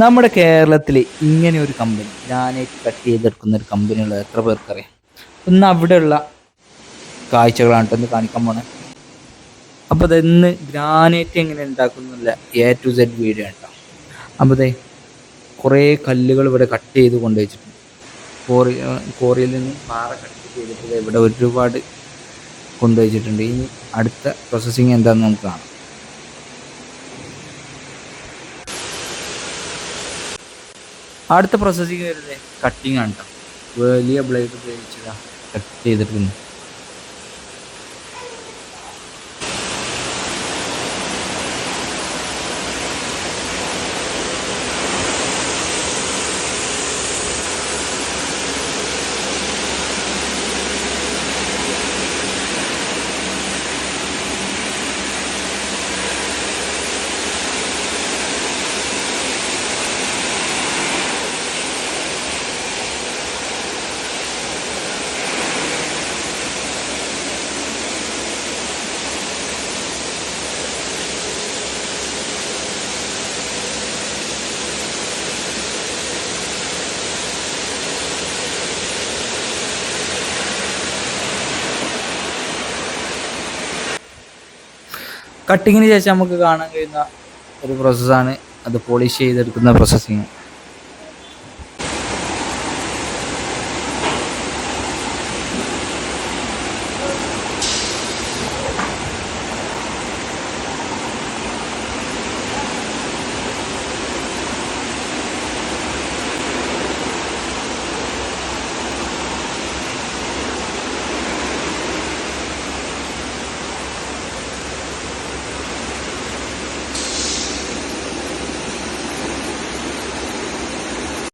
നമ്മുടെ കേരളത്തിൽ ഇങ്ങനെ ഒരു കമ്പനി ഞാനായിട്ട് കട്ട് ചെയ്തെടുക്കുന്ന ഒരു കമ്പനിയുള്ള എത്ര പേർക്കറിയാം? ഇന്ന് അവിടെയുള്ള കാഴ്ചകളാണ് ഒന്ന് കാണിക്കാൻ പോണേ. അപ്പോൾ അതെന്ന് ഗ്രാനൈറ്റ് എങ്ങനെ ഉണ്ടാക്കുന്നില്ല എ ടു സെഡ് വീഡിയോ ഉണ്ടാവും അപ്പോൾ അതെ കുറേ കല്ലുകൾ ഇവിടെ കട്ട് ചെയ്ത് കൊണ്ടുവച്ചിട്ടുണ്ട് കോറി കോറിയിൽ നിന്ന് പാറ കട്ട് ചെയ്തിട്ട് ഇവിടെ ഒരുപാട് കൊണ്ടുവച്ചിട്ടുണ്ട് ഇനി അടുത്ത പ്രോസസ്സിങ് എന്താണെന്ന് നമുക്ക് കാണാം. അടുത്ത പ്രോസസ്സിങ് വരുന്നത് കട്ടിങ് ആണ് കേട്ടോ വലിയ ബ്ലേഡ് ഉപയോഗിച്ചതാ. കട്ട് ചെയ്തിട്ടുണ്ട്. കട്ടിങ്ങിന് ശേഷം നമുക്ക് കാണാൻ കഴിയുന്ന ഒരു പ്രോസസ്സാണ് അത് പോളിഷ് ചെയ്തെടുക്കുന്ന പ്രോസസ്സിങ്